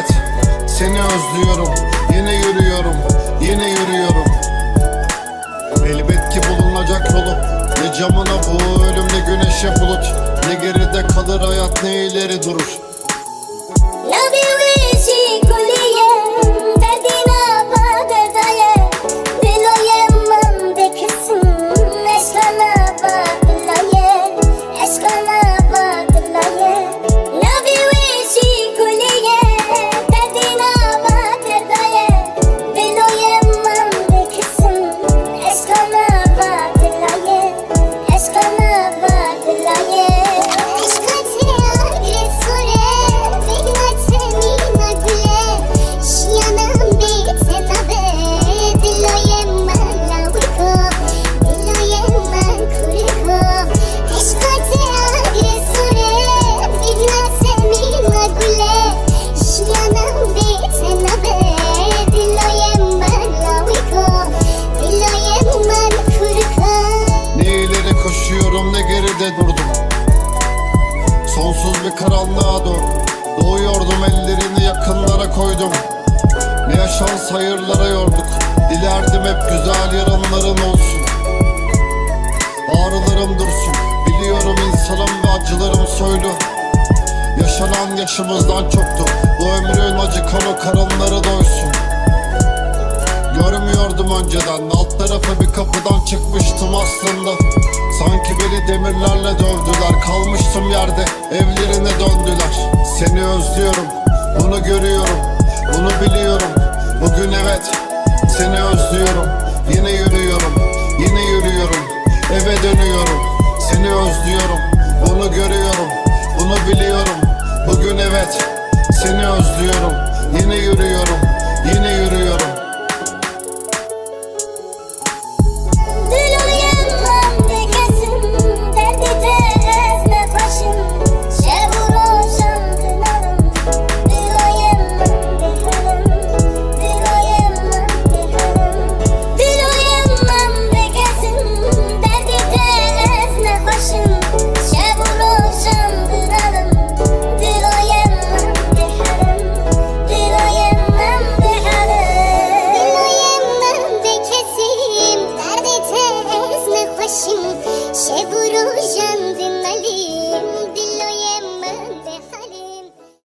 Evet seni özlüyorum. Yine yürüyorum yine yürüyorum. Elbet ki bulunacak yolu Ne camına bu ölüm ne güneşe bulut. Ne geride kalır hayat ne ileri durur. Love you, geride durdum. Sonsuz bir karanlığa doğru Doğuyordum ellerini yakınlara koydum. Ne yaşans hayırlara yorduk Dilerdim hep güzel yarınların olsun. Ağrılarım dursun Biliyorum insanım ve acılarım soylu. Yaşanan yaşımızdan çoktu Bu ömrün acı konu karınları doysun. Görmüyordum önceden Alt tarafı bir kapıdan çıkmıştım aslında. Sanki demirlerle dövdüler Kalmıştım yerde evlerine döndüler. Seni özlüyorum bunu görüyorum Bunu biliyorum. Bugün evet Seni özlüyorum. Yine yürüyorum Yine yürüyorum. Eve dönüyorum Seni özlüyorum. Bunu görüyorum Bunu biliyorum. Bugün evet Seni özlüyorum